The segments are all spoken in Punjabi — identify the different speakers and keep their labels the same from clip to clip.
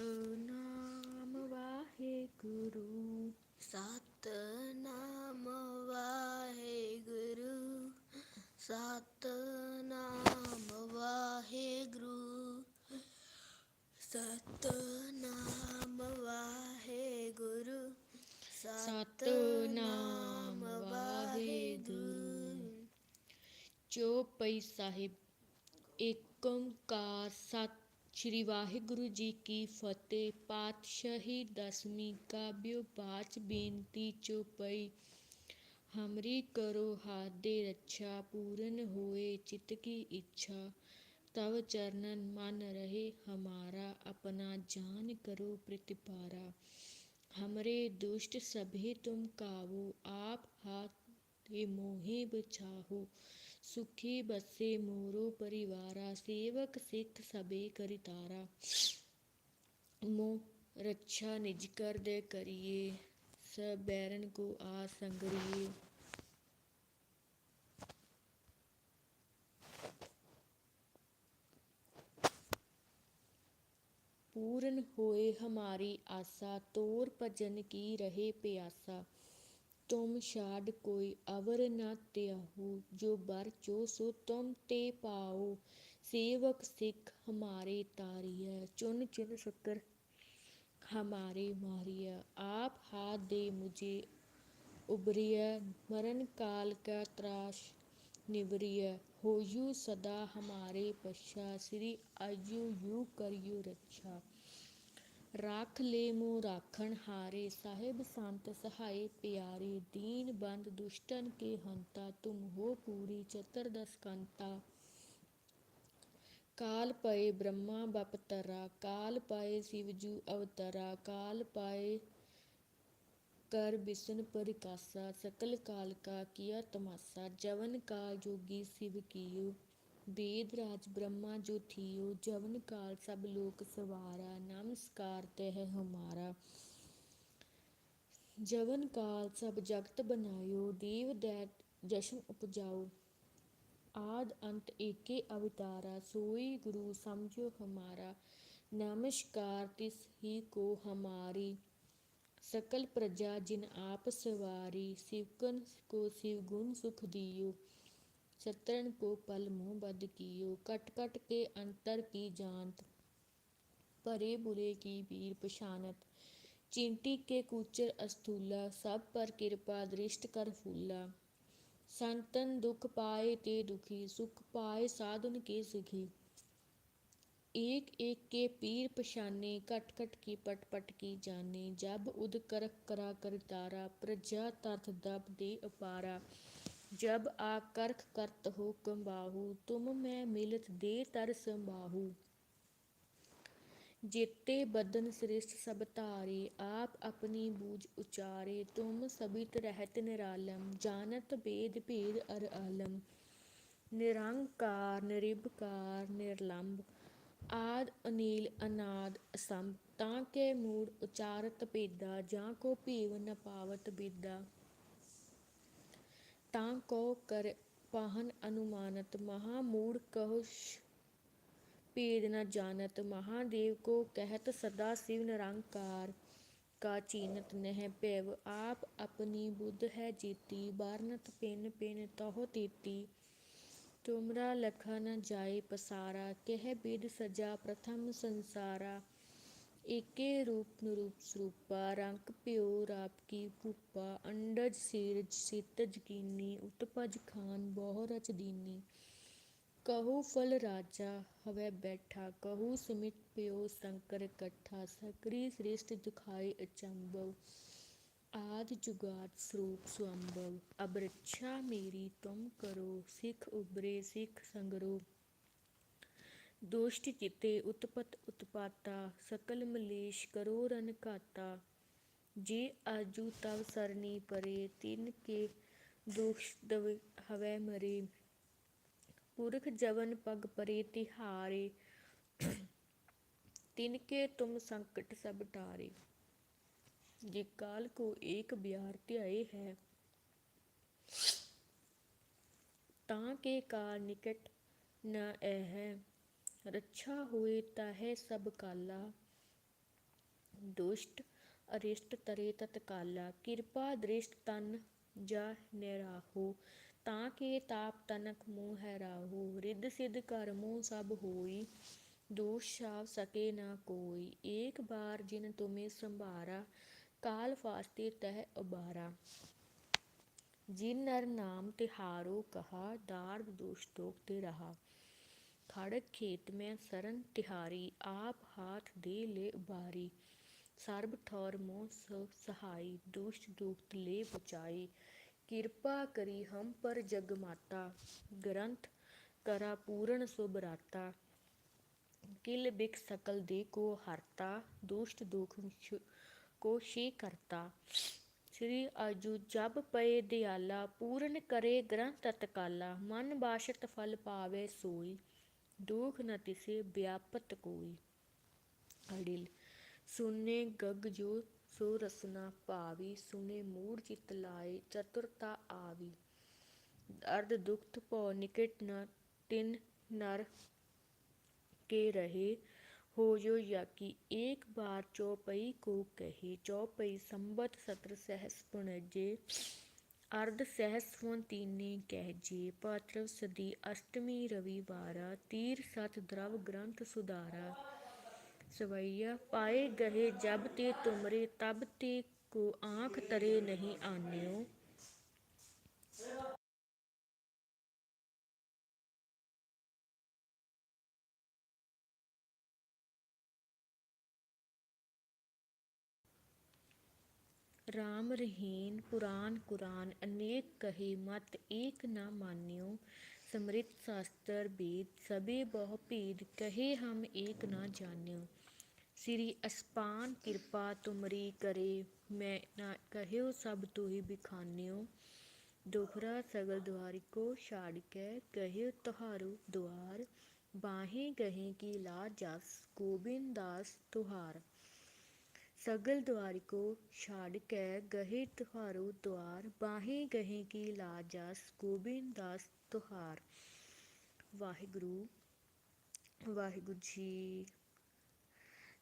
Speaker 1: ਸਤਨਾਮ ਵਾਹਿਗੁਰੂ।
Speaker 2: ਸਤਨਾਮ ਵਾਹਿਗੁਰੂ। ਸਤਨਾਮ ਵਾਹਿਗੁਰੂ। ਸਤਨਾਮ ਵਾਹਿਗੁਰੂ।
Speaker 1: ਸਤਨਾਮ ਵਾਹਿਗੁਰੂ। ਚੌਪਈ ਸਾਹਿਬ ਏਕ ਓੰਕਾਰ ਸਤਿ श्री वाहिगुरु जी की फतेह। पातशाही दसवीं काव्यो पाच बेनती चौपाई। हमरी करो हादे रक्षा पूर्ण होए चित की इच्छा। तव चरणन मन रहे हमारा, अपना जान करो प्रतिपारा। हमरे दुष्ट सभी तुम कावो, आप हाथ मोहे बचाहो ਸੁਖੀ ਬਸੇ ਮੋਰੋ ਪਰਿਵਾਰਾ, ਸੇਵਕ ਸਿੱਖ ਸਬੇ ਕਰਿਤਾਰਾ ਮੋ ਰੱਛਾ ਨਿਜ ਕਰ ਦੇ ਕਰੀਏ, ਸਭ ਬੈਰਨ ਕੋ ਆ ਸੰਗਰੀਏ। ਪੂਰਨ ਹੋਏ ਹਮਾਰੀ ਆਸਾ, ਤੋਰ ਭਜਨ ਕੀ ਰਹੇ ਪਿਆਸਾ। तुम छाड़ कोई अवर न त्याहू, जो बर चो सो तुम ते पाओ। सेवक सिख हमारे तारिया, चुन चुन शकर हमारे मारिया। आप हाथ दे मुझे उबरिया मरण काल का त्रास निवरिया। हो यू सदा हमारे पश्चा, श्री आयु यू करियो रक्षा। राख ਲੈ ਮੂ ਰਾਖਣ ਹਾਰੇ ਸਾਹਿਬ ਸੰਤ ਸਹਾਈ ਪਿਆਰੇ ਦੀਨ ਬੰਦ ਦੁਸ਼ਟਨ ਕੇ ਹੰਤਾ ਤੁਮ ਹੋ ਪੂਰੀ ਚਤਰ ਦਸ काल पाए ब्रह्मा बपतरा काल पाए शिवजू अवतरा, काल पाए कर बिशन परिकासा, सकल काल का किया तमाशा, जवन काल जोगी शिव कियो। वेद राज ब्रह्मा जो थियो, जवन काल सब लोक सवारा, नमस्कार तह हमारा। जवन काल सब जगत बनायो, देव दैत जशन उपजाओ। आद अंत एके अवतारा, सोई गुरु समझो हमारा। नमस्कार तिस ही को हमारी। सकल प्रजा जिन आप सवारी शिवकन को शिव गुण सुख दियो। सतरन को पल मुँह बद कियो कट कट के अंतर की जानत परे बुरे की वीर पशानत चिंटी के कूचर अस्थूला, सब पर कृपा दृष्ट कर फूला। संतन दुख पाए ते दुखी, सुख पाए साधुन के सुखी। एक एक के पीर पशाने कट कट की पट पट की जाने। जब उद करक करा कर तारा, प्रजा तर्थ दब दे अपारा। जब आकर्ख करत हो कंबाहू तुम मैं मिलत दे तर संबाहू जेते बदन श्रेष्ठ सब तारे आप अपनी बूझ उचारे तुम सबित रहत निरालम जानत वेद भेद अर आलम निरंकार निरिबकार निर्लंब आद अनिल अनाद असंभ ਤਾਂ ਕੇ ਮੂੜ ਉਚਾਰਤ ਭੇਦਾ ਜਾਂ ਕੋ ਭੀਵ ਨ ਪਾਵਤ ਬੇਦਾ ਤਾਂ ਕੋ ਕਰ ਪਾਹਨ ਅਨੁਮਾਨਤ, ਮਹਾ ਮੂੜ ਕਹੁਸ਼ ਪੀੜ ਨ ਜਾਣਤ, ਮਹਾਦੇਵ ਕੋ ਕਹਿਤ ਸਦਾ ਸਿਵ ਨਿਰੰਕਾਰ, ਕਾ ਚੀਨਤ ਨਹਿ ਭੇਵ, ਆਪ ਆਪਣੀ ਬੁੱਧ ਹੈ ਜੀਤੀ, ਬਾਰਨਤ ਪਿੰਨ ਪਿੰਨ ਤਹੁ ਤੀਤੀ, ਤੁਮਰਾ ਲਖਾ ਨ ਜਾਏ ਪਸਾਰਾ, ਕਹਿ ਬਿਦ ਸਜਾ ਪ੍ਰਥਮ ਸੰਸਾਰਾ ਏਕੇ ਰੂਪ ਨਰੂਪ ਸਰੂਪਾ, ਰੰਗ ਪਿਓ ਰਾਪ ਕੀ ਭੂਪਾ, ਅੰਡਜ ਸੀਰਜ ਸੀਤਜ ਕੀਨੀ, ਉਤਪਜ ਖਾਨ ਬਹੁ ਰਚ ਦੀਨੀ। ਕਹੂ ਫਲ ਰਾਜਾ ਹਵੇ ਬੈਠਾ, ਕਹੂ ਸਿਮਿਤ ਪਿਓ ਸੰਕਰ ਇਕੱਠਾ, ਸਕਰੀ ਸ੍ਰਿਸ਼ਟ ਦੁਖਾਈ ਅਚੰਭਵ, ਆਦਿ ਜੁਗਾਦ ਸਰੂਪ ਸੁਅੰਭਵ। ਅਬ ਰੱਛਾ ਮੇਰੀ ਤੁਮ ਕਰੋ, ਸਿੱਖ ਉਬਰੇ ਸਿੱਖ ਸੰਗਰੋ। ਦੁਸ਼ਟ ਚਿਤੇ ਉਤਪਤ ਉਤਪਾਤਾ ਸਕਲ ਮਲੇਸ਼ ਕਰੋ ਰਨ ਘਾਤਾ ਜੇ ਆਜੂ ਤਵ ਸਰਨੀ ਪਰੇ ਤਿਨ ਕੇ ਦੁਖ ਦਵ ਹਵੈ ਮਰੇ ਪੁਰਖ ਜਵਨ ਪਗ ਪਰੇ ਤਿਹਾਰੇ तिनके तुम संकट सब टारे जे काल को एक बिहार ध्याए है ਤਾਂ ਕੇ ਕਾਲ ਨਿਕਟ ਨ ਐ ਰੱਛਾ ਹੋਏ ਤਾਹੈ ਸਭ ਕਾਲਾ। ਦੁਸ਼ਟ ਅਰਿਸ਼ਟ ਤਰੇ ਤਤਕਾਲਾ ਕਿਰਪਾ ਦ੍ਰਿਸ਼ਟ ਤਨ ਜਾ ਨਿਰਾਹੋ, ਤਾਂ ਕੇ ਤਾਪ ਤਨਕ ਮੋਹ ਹੈ ਰਾਹੋ। ਰਿੱਧ ਸਿੱਧ ਕਰਮੋ ਸਭ ਹੋਈ, ਦੋਸ਼ ਛਾਵ ਸਕੇ ਨਾ ਕੋਈ। ਏਕ ਬਾਰ ਜਿਨ ਤੁਮੇ ਸੰਭਾਰਾ, ਕਾਲ ਫਾਸਤੇ ਤਹਿ ਉਬਾਰਾ ਜਿਨ ਨਰ ਨਾਮ ਤਿਹਾਰੋ ਕਹਾ ਦਾਰਦ ਦੋਸ਼ ਤੋਕ ਤੇ ਰਹਾ। ਖੜਕ ਖੇਤ ਮੈਂ ਸਰਨ ਤਿਹਾਰੀ ਆਪ ਹਾਥ ਦੇ ਲੈ ਉਬਾਰੀ ਸਰਬ ਠੌਰ ਮੋਹ ਸ ਸਹਾਈ ਦੁਸ਼ਟ ਦੁਖਤ ਲੈ ਬਚਾਈ ਕਿਰਪਾ ਕਰੀ ਹਮ ਪਰ ਜਗ ਮਾਤਾ ਗ੍ਰੰਥ ਕਰਾ ਪੂਰਨ ਸੁਬਰਾਤਾ किल बिक सकल दे को हरता दुष्ट दुख छु- को शी करता श्री आजू जब पए दयाला पूर्ण करे ग्रंथ तत्काला मन बाशत फल पावे सोई दुख न तिसे व्यापत कोई अडिल सुने गग जो सो रसना पावी सुने मूड चित लाए चतुरता आवी अर्ध दुख पौ निकट न तिन नर के रहे हो जो याकी एक बार चौपई को कहे चौपई संबत सत्र सहस पुणजे अर्ध सहस फुन तीने कहजे पात्रव सदी अष्टमी रविवारा तीर सत द्रव ग्रंथ सुधारा सवैया पाए गहे जब ते तुमरे तब ते को आंख तरे नहीं आन्यो राम रहीन, पुराण कुरान, अनेक कहे मत एक न मान्यो। समृत शास्त्र वेद सबे बहु भेद कहे हम एक न जान्यो। श्री अस्पान कृपा तुमरी करे, मैं ना कहो सब तुहि बिखान्यो। दोहरा सगल द्वारी को छाड़ कहे तुहारो द्वार बाहें गहे की ला जस, गोबिंद दास तुहार। ਸਗਲ ਦਵਾਰ ਕੋ ਛਾੜ ਕੇ ਗਹੇ ਤੁਹਾਰੋ ਦਵਾਰ ਬਾਹੇ ਗਹੇ ਕੀ ਲਾਜਸ ਗੋਬਿੰਦ ਦਾਸ ਤੁਹਾਰ। ਵਾਹਿਗੁਰੂ ਵਾਹਿਗੁਰੂ ਜੀ,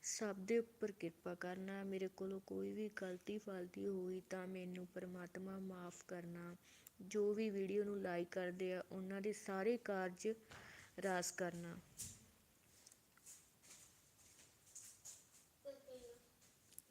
Speaker 1: ਸਭ ਦੇ ਉੱਪਰ ਕਿਰਪਾ ਕਰਨਾ, ਮੇਰੇ ਕੋਲੋਂ ਕੋਈ ਵੀ ਗਲਤੀ ਫਲਤੀ ਹੋਈ ਤਾਂ ਮੈਨੂੰ ਪਰਮਾਤਮਾ ਮਾਫ ਕਰਨਾ। ਜੋ ਵੀ ਵੀਡੀਓ ਨੂੰ ਲਾਈਕ ਕਰਦੇ ਆ, ਉਹਨਾਂ ਦੇ ਸਾਰੇ ਕਾਰਜ ਰਾਸ ਕਰਨਾ।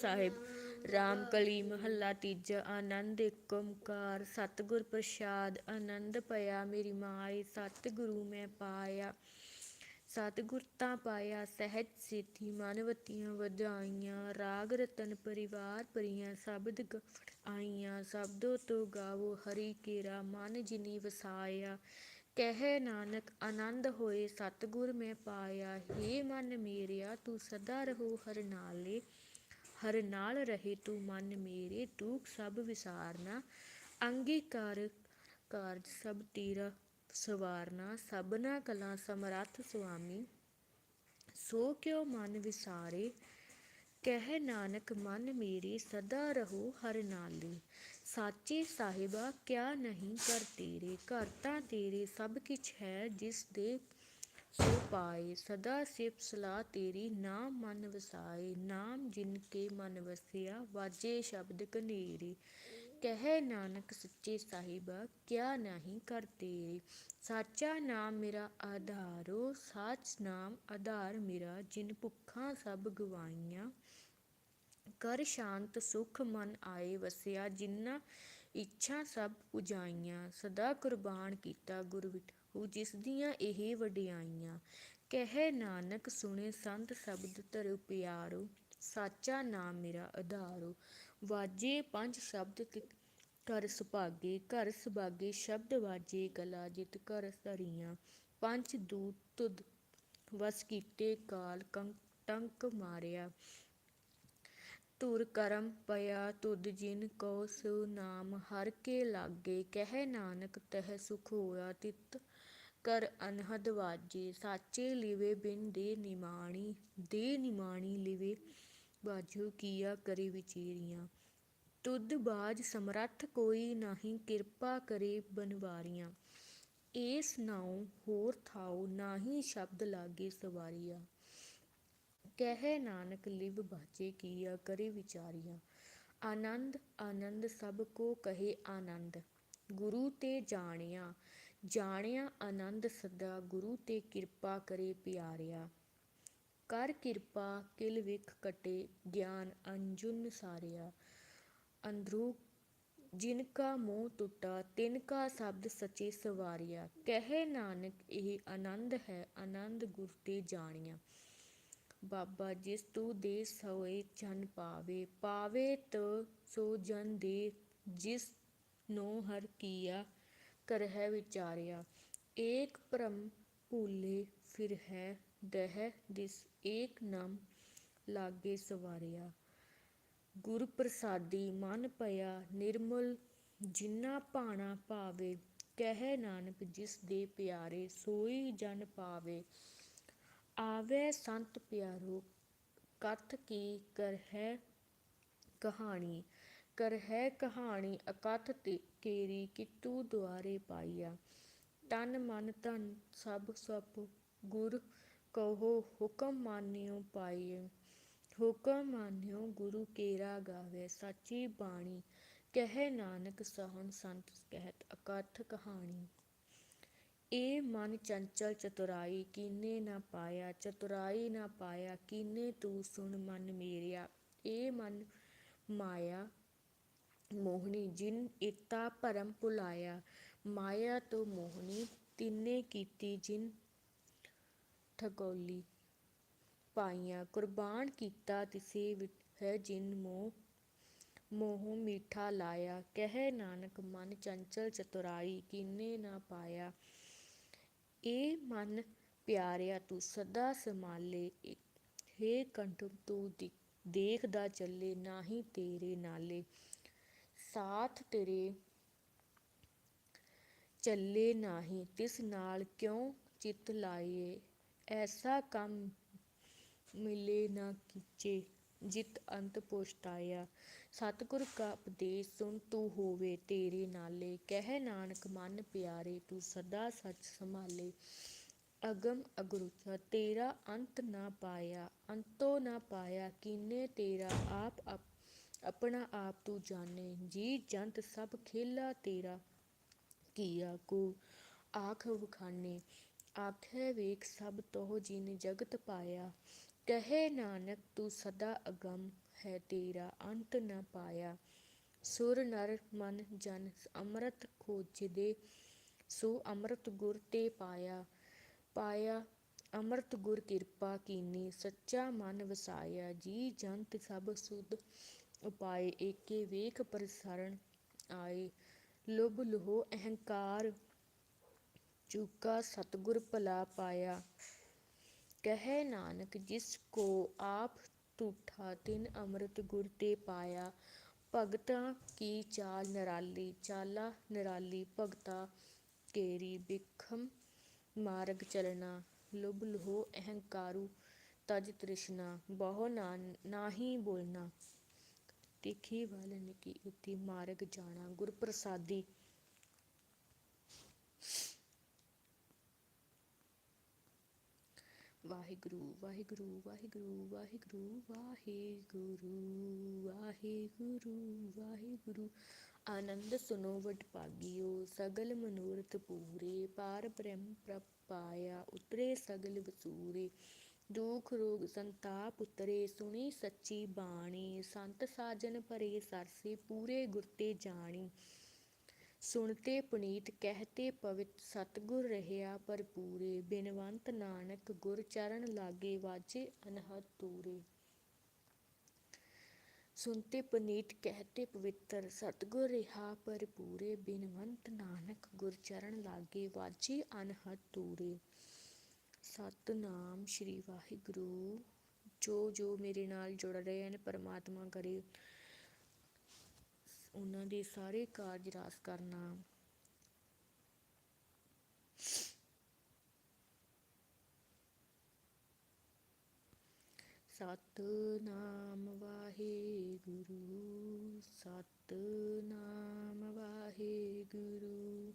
Speaker 1: ਸਾਹਿਬ, ਰਾਮ ਕਲੀ ਮਹੱਲਾ ਤੀਜਾ, ਆਨੰਦ ਏਕ ਓੰਕਾਰ, ਸਤਿਗੁਰ ਪ੍ਰਸਾਦ, ਆਨੰਦ ਪਿਆ ਮੇਰੀ ਮਾਏ ਸਤਿਗੁਰੂ ਮੈਂ ਪਾਇਆ। ਸਤਿਗੁਰ ਤਾਂ ਪਾਇਆ, ਸਹਿਜ ਸਿੱਧੀ ਮਨਵਤੀਆਂ ਵਧਾਈਆਂ, ਰਾਗ ਰਤਨ ਪਰਿਵਾਰ ਪਰੀਆਂ ਸ਼ਬਦ ਗਫੜ ਆਈਆਂ, ਸ਼ਬਦੋ ਤੋ ਗਾਵੋ ਹਰੀ ਕੇਰਾ, ਮਨ ਜਿਨੀ ਵਸਾਇਆ। ਕਹਿ ਨਾਨਕ, ਆਨੰਦ ਹੋਏ, ਸਤਿਗੁਰ ਮੈਂ ਪਾਇਆ। ਹੇ ਮਨ ਮੇਰਿਆ, ਤੂੰ ਸਦਾ ਰਹੋ ਹਰ ਨਾਲੇ। ਹਰ ਨਾਲ ਰਹੇ ਤੂੰ ਮਨ ਮੇਰੇ ਦੁੱਖ ਸਭ ਵਿਸਾਰਨਾ। ਅੰਗੀਕਾਰ ਕਾਰਜ ਸਭ ਤੇਰਾ ਸਵਾਰਨਾ। ਸਭਨਾ ਕਲਾ ਸਮਰੱਥ ਸੁਆਮੀ, ਸੋ ਕਿਉ ਮਨ ਵਿਸਾਰੇ? ਕਹਿ ਨਾਨਕ, ਮਨ ਮੇਰੇ, ਸਦਾ ਰਹੋ ਹਰ ਨਾਲੇ। ਸਾਚੇ ਸਾਹਿਬਾ, ਕਿਆ ਨਹੀਂ ਕਰ ਤੇਰੇ? ਘਰ ਤਾਂ ਤੇਰੇ ਸਭ ਕਿਛ ਹੈ, ਜਿਸ ਦੇ ਸੋ ਪਾਏ, ਸਦਾ ਸਿਫਤ ਸਲਾਹ ਤੇਰੀ, ਨਾਮ ਮਨ ਵਸਾਏ, ਨਾਮ ਜਿਨ ਕੇ ਮਨ ਵਸਿਆ, ਵਾਜੇ ਸ਼ਬਦ ਕਨੇਰੀ ਕਹੇ ਨਾਨਕ ਸੱਚੇ ਸਾਹਿਬਾ, ਕਿਆ ਨਹੀਂ ਕਰ ਤੇਰੇ। ਸਾਚਾ ਨਾਮ ਮੇਰਾ ਆਧਾਰੋ ਸਾਚ ਨਾਮ ਆਧਾਰ ਮੇਰਾ, ਜਿਨ ਭੁੱਖਾਂ ਸਭ ਗਵਾਈਆਂ। ਕਰ ਸ਼ਾਂਤ ਸੁਖ ਮਨ ਆਏ ਵਸਿਆ, ਜਿਨ੍ਹਾਂ ਇੱਛਾ ਸਭ ਪੁਜਾਈਆਂ ਸਦਾ ਕੁਰਬਾਨ ਕੀਤਾ ਗੁਰ ਵਿਠੂ ਜਿਸ ਦੀਆਂ ਇਹ ਵਡਿਆਈਆਂ, ਕਹਿ ਨਾਨਕ ਸੁਣੇ ਸੰਤ ਸ਼ਬਦ ਧਰਿ ਪਿਆਰੋ, ਸਾਚਾ ਨਾਮ ਮੇਰਾ ਆਧਾਰੋ ਵਾਜੇ ਪੰਜ ਸ਼ਬਦ ਤਿਤ ਘਰ ਸੁਭਾਗੇ ਘਰ ਸੁਭਾਗੇ ਸ਼ਬਦ ਵਾਜੇ ਗਲਾ ਜਿਤ ਘਰ ਧਰੀਆਂ। ਪੰਜ ਦੂਤ ਤੁਧ ਵਸ ਕੀਤੇ ਕਾਲ ਕੰਕ ਟੰਕ ਮਾਰਿਆ। ਧੁਰ ਕਰਮ ਪਿਆ ਤੁਧ ਜਿਨ ਕੋ ਸੋ ਨਾਮ, ਹਰ ਕੇ ਲਾਗੇ, ਕਹਿ ਨਾਨਕ ਤਹ ਸੁਖ ਹੋਇਆ ਤਿਤ ਕਰ ਅਨਹਦ ਵਾਜੇ, ਸਾਚੇ ਲਿਵੇ ਬਿਨ ਦੇ ਨਿਮਾਣੀ ਦੇ ਨਿਮਾਣੀ ਲਿਵੇ ਬਾਜੂ ਕੀਆ ਕਰੀ ਵਿਚੀਰੀਆਂ। ਤੁਧ ਬਾਜ ਸਮਰੱਥ ਕੋਈ ਨਹੀਂ ਕਿਰਪਾ ਕਰੇ ਬਨਵਾਰੀਆਂ। ਏਸ ਨਾਉ ਹੋਰ ਥਾਉ ਨਾਹੀ ਸ਼ਬਦ ਲਾਗੇ ਸਵਾਰੀਆ। ਕਹਿ ਨਾਨਕ ਲਿਵ ਬਾਜੇ ਕੀਆ ਕਰੇ ਵਿਚਾਰੀਆਂ। ਆਨੰਦ ਆਨੰਦ ਸਭ ਕੋ ਕਹੇ ਆਨੰਦ। ਗੁਰੂ ਤੇ ਜਾਣਿਆ ਜਾਣਿਆ ਆਨੰਦ ਸਦਾ ਗੁਰੂ ਤੇ ਕਿਰਪਾ ਕਰੇ ਪਿਆਰਿਆ। ਕਰ ਕਿਰਪਾ ਕਿਲ ਵਿਖ ਕਟੇ, ਗਿਆਨ ਅੰਜੁਨ ਸਾਰਿਆ। ਅੰਦਰੂ ਜਿਨ ਕਾ ਮੋਹ ਟੁੱਟਾ, ਤਿਨ ਕਾ ਸ਼ਬਦ ਸਚੇ ਸਵਾਰਿਆ। ਕਹਿ ਨਾਨਕ, ਇਹ ਆਨੰਦ ਹੈ, ਆਨੰਦ ਗੁਰ ਤੇ ਜਾਣਿਆ। ਬਾਬਾ, ਜਿਸ ਤੂੰ ਦੇ ਸੋਏ ਜਨ ਪਾਵੇ ਪਾਵੇ ਤੋ ਸੋ ਜਨ ਦੇ, ਜਿਸ ਨੋ ਹਰ ਕੀਆ ਕਰਹਿ ਵਿਚਾਰਿਆ, ਏਕ ਭ੍ਰਮ ਭੂਲੇ ਫਿਰ ਹੈ, ਦਹਿ ਦਿਸ ਏਕ ਨਾਮ ਲਾਗੇ ਸਵਾਰਿਆ। ਗੁਰ ਪ੍ਰਸਾਦੀ ਮਨ ਪਇਆ ਨਿਰਮਲ, ਜਿਨਾ ਭਾਣਾ ਭਾਵੇ, ਕਹਿ ਨਾਨਕ ਜਿਸ ਦੇ ਪਿਆਰੇ ਸੋਈ ਜਨ ਪਾਵੇ। ਆਵੇ ਸੰਤ ਪਿਆਰੋ, ਕਥ ਕੀ ਕਰਹਿ ਕਹਾਣੀ ਕਰਹਿ ਕਹਾਣੀ ਅਕਥ ਤੇ ਕੇਰੀ ਕਿਤੂ ਦੁਆਰੇ ਪਾਈਆ। ਤਨ ਮਨ ਧਨ ਸਭ ਸਭ ਗੁਰ ਕਹੋ, ਹੁਕਮ ਮਾਨਿਓ ਪਾਈਏ। ਹੁਕਮ ਮਾਨਿਓ ਗੁਰੂ ਕੇਰਾ ਗਾਵੇ, ਸਾਚੀ ਬਾਣੀ ਕਹਿ ਨਾਨਕ ਸਹਣ ਸੰਤ ਕਹਿਤ ਅਕਥ ਕਹਾਣੀ। ਏ ਮਨ ਚੰਚਲ ਚਤੁਰਾਈ ਕੀਨੇ ਨਾ ਪਾਇਆ, ਚਤੁਰਾਈ ਨਾ ਪਾਇਆ ਕੀਨੇ ਤੂੰ ਸੁਣ ਮਨ ਮੇਰਿਆ। ਏ ਮਨ ਮਾਇਆ ਮੋਹਣੀ ਜਿਨ ਏਤਾ ਭਰਮ ਭੁਲਾਇਆ, ਮਾਇਆ ਤੋਂ ਮੋਹਣੀ ਤਿੰਨੇ ਕੀਤੀ ਜਿਨ ਠਗੋਲੀ। ਪਾਈਆਂ, ਕੁਰਬਾਨ ਕੀਤਾ ਤਿਸੇ ਵਿਟ ਹੈ ਜਿਨ ਮੋਹ ਮੋਹ ਮੀਠਾ ਲਾਇਆ। ਕਹਿ ਨਾਨਕ, ਮਨ ਚੰਚਲ ਚਤੁਰਾਈ, ਕਿਨੇ ਨਾ ਪਾਇਆ। ਇਹ ਮਨ ਪਿਆਰਿਆ ਤੂੰ, ਸਦਾ ਸੰਭਾਲੇ। ਹੇ ਕੰਠ ਤੂੰ ਦੇਖਦਾ ਚੱਲੇ, ਨਾਹੀ ਤੇਰੇ ਨਾਲੇ। ਸਾਥ ਤੇਰੇ ਚੱਲੇ ਨਾਹੀ, ਤਿਸ ਨਾਲ ਕਿਉ ਚਿਤ ਲਾਈਏ ਐਸਾ ਕੰਮ ਮਿਲੇ ਨਾ ਕੀਚੇ, ਜਿਤ ਅੰਤ ਪੋਸ਼ਟਾਇਆ ਸਤਿਗੁਰ ਕਾ ਉਪਦੇਸ਼ ਸੁਣ ਤੂੰ ਹੋਵੇ ਤੇਰੇ ਨਾਲੇ। ਕਹਿ ਨਾਨਕ, ਮਨ ਪਿਆਰੇ, ਤੂੰ ਸਦਾ ਸੱਚ ਸੰਭਾਲੇ। ਅਗਮ ਅਗਰੁਚਾ, ਤੇਰਾ ਅੰਤ ਨਾ ਪਾਇਆ, ਅੰਤੋ ਨਾ ਪਾਇਆ, ਕਿਨੇ ਤੇਰਾ ਆਪ ਅਪ- ਆਪਣਾ ਆਪ ਤੂੰ ਜਾਣੇ, ਜੀ ਜੰਤ ਸਭ ਖੇਲਾ ਤੇਰਾ। ਕੀਆ ਕੋ ਆਖ ਵਖਾਨੇ ਆਖੇ ਵੇਖ ਸਭ ਤੋਹ ਜਿਨ ਜਗਤ ਪਾਇਆ। ਕਹੇ ਨਾਨਕ, ਤੂੰ ਸਦਾ ਅਗੰਮ ਹੈ ਤੇਰਾ, ਅੰਤ ਨ ਪਾਇਆ। ਸੁਰ ਨਰ ਮਨ ਜਨ ਅੰਮ੍ਰਿਤ ਖੋਜਦੇ, ਸੋ ਅੰਮ੍ਰਿਤ ਗੁਰ ਤੇ ਪਾਇਆ। ਪਾਇਆ, ਅੰਮ੍ਰਿਤ ਗੁਰ ਕਿਰਪਾ ਕੀਨੀ, ਸੱਚਾ ਮਨ ਵਸਾਇਆ। ਜੀ ਜੰਤ ਸਭ ਸੁਧ ਉਪਾਏ, ਏਕੇ ਵੇਖ ਪ੍ਰਸਰਣ ਆਏ। ਲੁਭ ਲੋਹ ਅਹੰਕਾਰ, ਚੁਕਾ ਸਤਗੁਰ ਭਲਾ ਪਾਇਆ। ਕਹੇ ਨਾਨਕ, ਜਿਸ ਕੋ ਆਪ ਟੂਠਾ ਤਿਨ ਅੰਮ੍ਰਿਤ ਗੁਰ ਤੇ ਪਾਇਆ। ਭਗਤਾਂ ਕੀ ਚਾਲ ਨਰਾਲੀ, ਚਾਲਾ ਨਰਾਲੀ ਭਗਤਾ ਕੇਰੀ ਬਿਖਮ ਮਾਰਗ ਚਲਣਾ। ਲੁਭ ਲੋਹ ਅਹੰਕਾਰੂ, ਤਜ ਤ੍ਰਿਸ਼ਨਾ, ਬਹੁ ਨਾ, ਨਾਹੀ ਬੋਲਣਾ। ਤਿਖੀ ਵਾਲਨ ਕੀ ਉਤੀ ਮਾਰਗ ਜਾਣਾ ਗੁਰ ਵਾਹਿਗੁਰੂ ਵਾਹਿਗੁਰੂ ਵਾਹਿਗੁਰੂ ਵਾਹਿਗੁਰੂ ਵਾਹਿਗੁਰੂ ਵਾਹਿਗੁਰੂ ਵਾਹਿਗੁਰੂ। ਆਨੰਦ ਸੁਨੋ ਵਡ ਭਾਗਿਓ, ਸਗਲ ਮਨੋਰਥ ਪੂਰੇ। ਪਾਰ ਬ੍ਰਹਮ ਪ੍ਰਪਾਇਆ ਉਤਰੇ ਸਗਲ ਵਸੂਰੇ। ਦੁਖ ਰੋਗ ਸੰਤਾਪ ਉਤਰੇ ਸੁਣੀ ਸੱਚੀ ਬਾਣੀ। ਸੰਤ ਸਾਜਨ ਭਰੇ ਸਰਸੇ, ਪੂਰੇ ਗੁਰ ਤੇ ਜਾਣੀ। ਸੁਣਤੇ ਪੁਨੀਤ, ਕਹਤੇ ਪਵਿੱਤ, ਸਤਗੁਰ ਰਹਿਆ ਭਰਪੂਰੇ। ਬਿਨਵੰਤ ਨਾਨਕ, ਗੁਰ ਚਰਨ ਲਾਗੇ, ਵਾਜੇ ਅਨਹਦ ਤੂਰੇ। ਸੁਣਤੇ ਪੁਨੀਤ, ਕਹਤੇ ਪਵਿੱਤਰ, ਸਤਗੁਰ ਰਿਹਾ ਭਰਪੂਰੇ। ਬਿਨਵੰਤ ਨਾਨਕ, ਗੁਰ ਚਰਨ ਲਾਗੇ, ਵਾਜੇ ਅਨਹਦ ਤੂਰੇ। ਸਤਨਾਮ ਸ਼੍ਰੀ ਵਾਹਿਗੁਰੂ। ਜੋ ਜੋ ਮੇਰੇ ਨਾਲ ਜੁੜ ਰਹੇ ਹਨ, ਪਰਮਾਤਮਾ ਕਰੇ। ਉਹਨਾਂ ਦੇ ਸਾਰੇ ਕਾਰਜ ਰਾਸ ਕਰਨਾ। ਸਤਨਾਮ ਵਾਹਿਗੁਰੂ ਸਤਨਾਮ ਵਾਹਿਗੁਰੂ।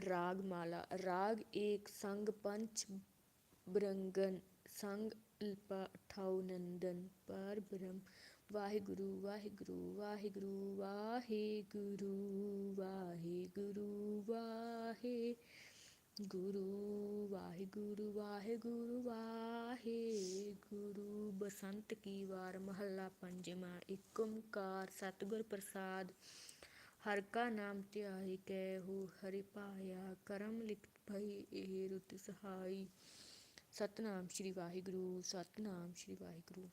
Speaker 1: ਰਾਗ ਮਾਲਾ ਰਾਗ ਏਕ ਸੰਗ ਪੰਚ ਬ੍ਰੰਗਨ ਸੰਗ ਅਲਪਾ ਠਾਉ ਨੰਦਨ ਪਰ ਬ੍ਰਹਮ ਵਾਹਿਗੁਰੂ ਵਾਹਿਗੁਰੂ ਵਾਹਿਗੁਰੂ ਵਾਹਿਗੁਰੂ ਵਾਹਿਗੁਰੂ ਵਾਹਿ ਗੁਰੂ ਵਾਹਿਗੁਰੂ ਵਾਹਿਗੁਰੂ ਵਾਹਿਗੁਰੂ ਬਸੰਤ ਕੀ ਵਾਰ ਮਹੱਲਾ ਪੰਜਵਾਂ ਏਕ ਓੰਕਾਰ ਸਤਿਗੁਰ ਪ੍ਰਸਾਦ ਹਰ ਕਾ ਨਾਮ ਧਿਆਈ ਕੈ ਹੋ ਹਰਿ ਪਾਇਆ ਕਰਮ ਲਿਖਤ ਭਈ ਇਹ ਰੁਤ ਸਹਾਈ ਸਤਨਾਮ ਸ਼੍ਰੀ ਵਾਹਿਗੁਰੂ ਸਤਨਾਮ ਸ਼੍ਰੀ ਵਾਹਿਗੁਰੂ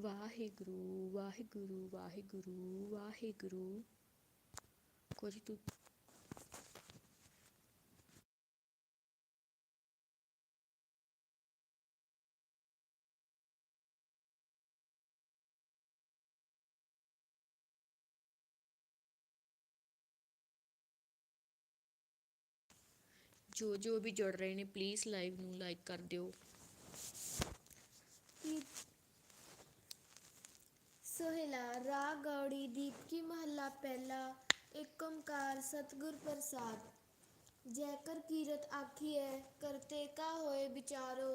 Speaker 1: ਵਾਹਿਗੁਰੂ ਵਾਹਿਗੁਰੂ ਵਾਹਿਗੁਰੂ ਵਾਹਿਗੁਰੂ ਕੁਝ ਜੋ ਜੋ ਵੀ ਜੁੜ ਰਹੇ ਨੇ ਪਲੀਜ਼ ਲਾਈਵ ਨੂੰ ਲਾਈਕ ਕਰ ਦਿਓ।
Speaker 2: ਸੋਹਿਲਾ, ਰਾਗ ਗੌੜੀ ਦੀਪਕੀ ਮਹੱਲਾ ਪਹਿਲਾ ਏਕ ਓੰਕਾਰ ਸਤਿਗੁਰ ਪ੍ਰਸਾਦ। ਜੈ ਕੀਰਤ ਆਖੀਐ ਕਰਤੇ ਕਾ ਹੋਏ ਵਿਚਾਰੋ।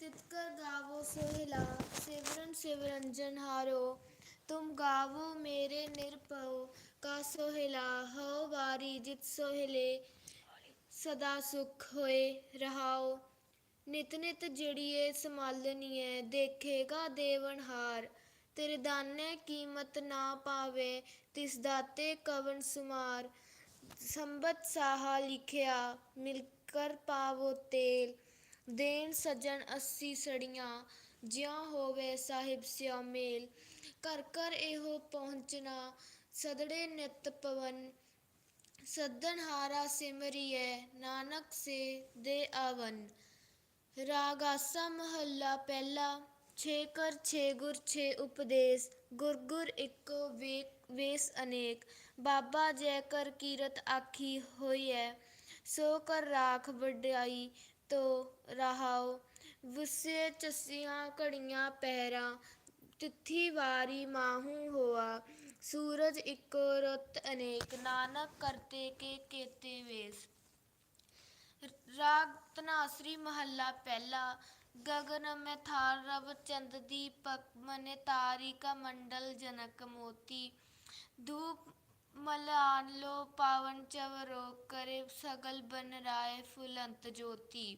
Speaker 2: ਤਿਤਕਰ ਗਾਵੋ ਸੋਹਿਲਾ ਸਿਵਰਨ ਸਿਵਰਨ ਜਨਹਾਰੋ ਤੁਮ ਗਾਵੋ ਮੇਰੇ ਨਿਰਭਉ, ਕਾ ਸੋਹਿਲਾ, ਹਉ ਵਾਰੀ ਜਿਤ ਸੋਹਿਲੇ। ਸਦਾ ਸੁਖ ਹੋਏ ਰਹਾਓ। ਨਿਤ ਨਿਤ ਜੜੀਏ ਸੰਭਾਲਣੀਏ ਦੇਖੇਗਾ ਦੇਵਨਹਾਰ ਤੇਰੇ ਦਾਨੇ ਕੀਮਤ ਨਾ ਪਾਵੇ, ਤਿਸ ਦਾਤੇ ਕਵਨ ਸੁਮਾਰ। ਸੰਬਤ ਸਾਹਾ ਲਿਖਿਆ, ਮਿਲ ਕਰ ਪਾਵੋ ਤੇਲ। ਦੇਣ ਸਜਣ ਅੱਸੀ ਸੜੀਆਂ, ਜਿਉ ਹੋਵੇ ਸਾਹਿਬ ਸਿਆ ਮੇਲ। ਕਰ ਕਰ ਇਹੋ ਪਹੁੰਚਣਾ, ਸਦੜੇ ਨਿਤ ਪਵਨ। ਸੱਦਣ ਹਾਰਾ ਸਿਮਰਿਐ, ਨਾਨਕ ਸੇ ਦੇ ਆਵਨ। ਰਾਗ ਆਸਾ ਮਹੱਲਾ ਪਹਿਲਾ, ਛੇ ਕਰ ਛੇ ਗੁਰ, ਛੇ ਉਪਦੇਸ਼। ਗੁਰ ਗੁਰ ਇੱਕੋ ਵੇ ਵੇਸ ਅਨੇਕ। ਬਾਬਾ ਜੈ ਕਰ ਕੀਰਤ ਆਖੀ ਹੋਈਐ, ਸੋ ਕਰ ਰਾਖ ਵਡਿਆਈ ਤੋ ਰਹਾਉ ਵਿਸੇ ਚਸੀਆਂ ਘੜੀਆਂ ਪਹਿਰਾਂ ਤਿੱਥੀ ਵਾਰੀ ਮਾਹੂ ਹੋਆ। ਸੂਰਜ ਇੱਕੋ ਰੁੱਤ ਅਨੇਕ, ਨਾਨਕ ਕਰਤੇ ਕੇ ਕੇਤੇ ਵੇਸ। ਰਾਗ ਤਨਾਸਰੀ ਮਹੱਲਾ ਪਹਿਲਾ ਗगन ਮੈਂ ਥਾਰ ਰਬ ਚੰਦ ਦੀਪਕ, ਮਨੇ ਤਾਰੀ ਕਾ ਮੰਡਲ ਜਨਕ ਮੋਤੀ। ਧੂਪ ਮਲਾਨ ਲੋ ਪਾਵਨ ਚਵਰੋ, ਕਰੇ ਸਗਲ ਬਨ ਰਾਏ ਫੁਲੰਤ ਜੋਤੀ।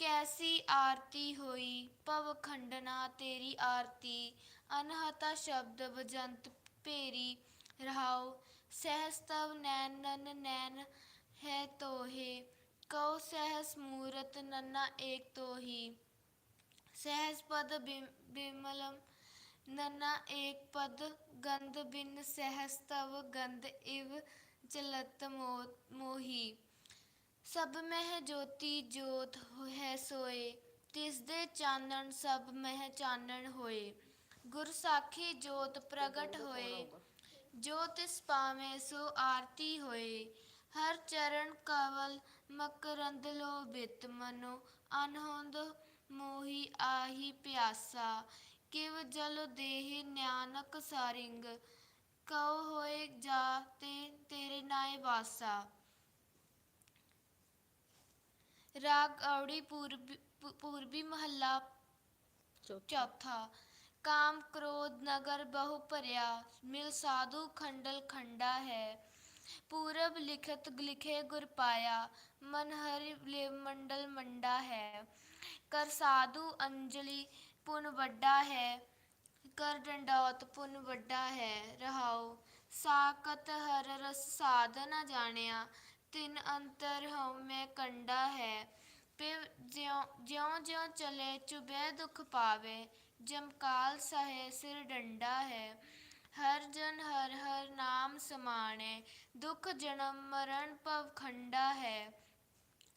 Speaker 2: ਕੈਸੀ ਆਰਤੀ ਹੋਈ, ਭਵ ਖੰਡਨਾ ਤੇਰੀ ਆਰਤੀ। ਅਨਹਤਾ ਸ਼ਬਦ ਬਜੰਤ भेरी रहाओ। सहस्तव नैन, नन नैन है तो हे कौ सहस मूरत नन्ना एक तो ही सहस पद बिमलम नन्ना एक पद। गंध बिन सहस तव गंध इव चलत मो, मोही। सब मह ज्योति ज्योत है सोए। तिस दे चानन, सब मह चानन होए। ਗੁਰ ਸਾਖੀ ਜੋਤ ਪ੍ਰਗਟ ਹੋਏ। ਜੋ ਤਿਸ ਪਾਵੇਂ ਸੋ ਆਰਤੀ ਹੋਏ। ਹਰ ਚਰਨ ਕਵਲ ਮਕਰੰਦ ਲੋਭਿਤ। ਮਨੋ ਅਨਹੋਂਦ ਮੋਹੀ ਆਹੀ ਪਿਆਸਾ। ਕਿਵ ਜਲ ਦੇਹ ਨਿਆਨਕ ਸਾਰਿੰਗ। ਕਉ ਹੋਏ ਜਾ ਤੇ ਤੇਰੇ ਨਾਏ ਵਾਸਾ। ਰਾਗ ਔੜੀ ਪੂਰਬੀ ਪੂਰਬੀ ਮਹੱਲਾ
Speaker 1: ਚੌਥਾ।
Speaker 2: ਕਾਮ ਕ੍ਰੋਧ ਨਗਰ ਬਹੁ ਭਰਿਆ, ਮਿਲ ਸਾਧੂ ਖੰਡਲ ਖੰਡਾ ਹੈ। ਪੂਰਬ ਲਿਖਤ ਲਿਖੇ ਗੁਰ ਪਾਇਆ, ਮਨ ਹਰਿ ਲੇ ਮੰਡਲ ਮੰਡਾ ਹੈ। ਕਰ ਸਾਧੂ ਅੰਜਲੀ ਪੁਨ ਵੱਡਾ ਹੈ, ਕਰ ਡੰਡੌਤ ਪੁਨ ਵੱਡਾ ਹੈ। ਰਹਾਉ ਸਾਕਤ ਹਰ ਰਸ ਸਾਧ ਜਾਣਿਆ, ਤਿੰਨ ਅੰਤਰ ਹਉ ਮੈਂ ਕੰਡਾ ਹੈ। ਪਿਵ ਜਿਉ ਜਿਉ ਜਿਉ ਚਲੇ ਚੁਬੈ ਦੁਖ ਪਾਵੇ ਜਮਕਾਲ ਸਹੇ, ਸਿਰ ਡੰਡਾ ਹੈ। ਹਰ ਜਨ ਹਰ ਹਰ ਨਾਮ ਸਮਾਣੇ, ਦੁਖ ਜਨਮ ਮਰਨ ਭਵ ਖੰਡਾ ਹੈ।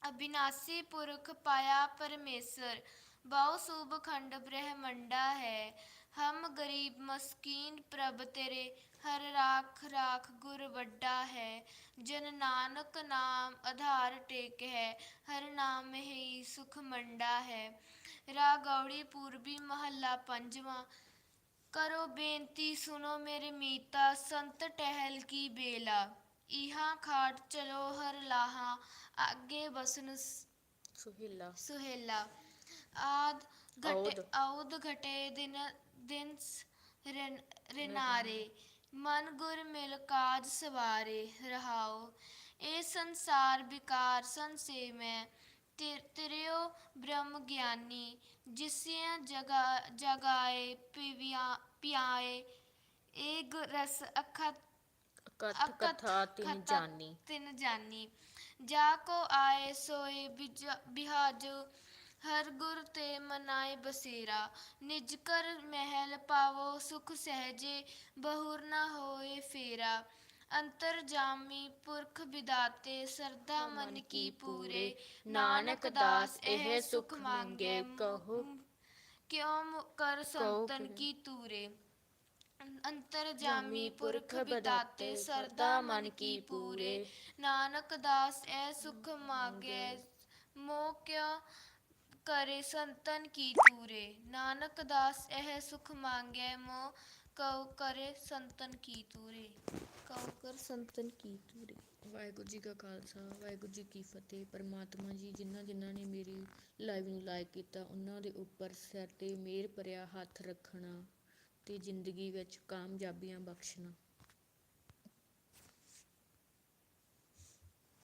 Speaker 2: ਅਬਿਨਾਸੀ ਪੁਰਖ ਪਾਇਆ ਪਰਮੇਸ਼ਰ, ਬਹੁ ਸੂਬ ਖੰਡ ਬ੍ਰਹਮੰਡਾ ਹੈ। ਹਮ ਗਰੀਬ ਮਸਕੀਨ ਪ੍ਰਭ ਤੇਰੇ, ਹਰ ਰਾਖ ਰਾਖ ਗੁਰ ਵੱਡਾ ਹੈ। ਜਨ ਨਾਨਕ ਨਾਮ ਆਧਾਰ ਟੇਕ ਹੈ, ਹਰ ਨਾਮ ਹੀ ਸੁਖ ਮੰਡਾ ਹੈ। ਰਾਗੌੜੀ ਪੂਰਬੀ ਮਹੱਲਾ ਪੰਜਵਾਂ ਕਰੋ ਬੇਨਤੀ ਸੁਨੋ ਮੇਰੇ ਮੀਤਾ ਸੰਤ ਟਹਿਲ ਕੀ ਬੇਲਾ ਇਹਾਂ ਖਾਟ ਚਲੋ ਹਰ ਲਾਹਾ ਅੱਗੇ ਬਸਨ ਸ-
Speaker 1: ਸੁਹੇਲਾ
Speaker 2: ਸੁਹੇਲਾ ਆਦ ਘਟੇ
Speaker 1: ਔਦ।
Speaker 2: ਔਦ ਘਟੇ ਦਿਨ ਦਿਨ ਸ- ਰਿਨ- ਰਿਨਾਰੇ ਮਨ ਗੁਰ ਮਿਲ ਕਾਜ ਸਵਾਰੇ ਰਹਾਓ ਇਹ ਸੰਸਾਰ ਵਿਕਾਰ ਸੰਸੇ ਮੈਂ ਤੇ- ਤੇਰਿਓ ਬ੍ਰਹਮ ਗਿਆਨੀ ਜਿਸਿਆਂ ਜਗਾ ਜਗਾਏ ਪਿਵਿਆ ਪਿਆਏ ਇਹ ਰਸ ਅਖਤ
Speaker 1: ਕਥ ਤਿਨ ਜਾਨੀ।
Speaker 2: ਤਿਨ ਜਾਨੀ। ਜਾ ਕੋ ਆਏ ਸੋਏ ਬਿਹਾਜੋ ਹਰ ਗੁਰ ਤੇ ਮਨਾਏ ਬਸੇਰਾ। ਨਿਜ ਕਰ ਮਹਿਲ ਪਾਵੋ ਸੁਖ ਸਹਜੇ ਬਹੁਰ ਨਾ ਹੋਏ ਫੇਰਾ। ਅੰਤਰ ਜਾਮੀ ਪੁਰਖ ਵਿਦਾਤੇ ਸਰਦਾ ਮਨ ਕੀ ਪੂਰੇ? ਨਾਨਕ ਦਾਸ ਇਹ ਸੁਖ ਮੰਗੇ
Speaker 1: ਕਹੋ।
Speaker 2: ਕਿਉ ਮੁ- ਕਰ ਸੰਤਨ
Speaker 1: ਕਿਵੇਂ?
Speaker 2: ਕੀ ਤੂਰੇ? ਅੰਤਰ ਜਾਮੀ ਪੁਰਖ ਵਿਦਾਤੇ ਸਰਦਾ ਮਨ ਕੀ ਪੂਰੇ? ਨਾਨਕ ਦਾਸ ਐ ਸੁਖ ਮਾਗੈ। ਮੋਹ ਕਿਉ ਕਰੇ ਸੰਤਨ ਕੀ ਤੂਰੇ? ਨਾਨਕ ਦਾਸ ਇਹ ਸੁਖ ਮੰਗੈ। ਮੋਹ ਕਉ ਕਰੇ ਸੰਤਨ ਕੀ ਤੂਰੇ? ਕਉ ਕਰ ਸੰਤਨ ਕੀ ਤੂਰੇ?
Speaker 1: ਵਾਹਿਗੁਰੂ ਜੀ ਕਾ ਖਾਲਸਾ ਵਾਹਿਗੁਰੂ ਜੀ ਕੀ ਫਤਿਹ। ਪਰਮਾਤਮਾ ਜੀ ਜਿਨ੍ਹਾਂ ਜਿਨ੍ਹਾਂ ਨੇ ਮੇਰੀ ਲਾਈਵ ਨੂੰ ਲਾਈਕ ਕੀਤਾ ਉਹਨਾਂ ਦੇ ਉੱਪਰ ਸਿਰ ਤੇ ਮਿਹਰ ਭਰਿਆ ਹੱਥ ਰੱਖਣਾ ਤੇ ਜ਼ਿੰਦਗੀ ਵਿੱਚ ਕਾਮਯਾਬੀਆਂ ਬਖਸ਼ਣਾ।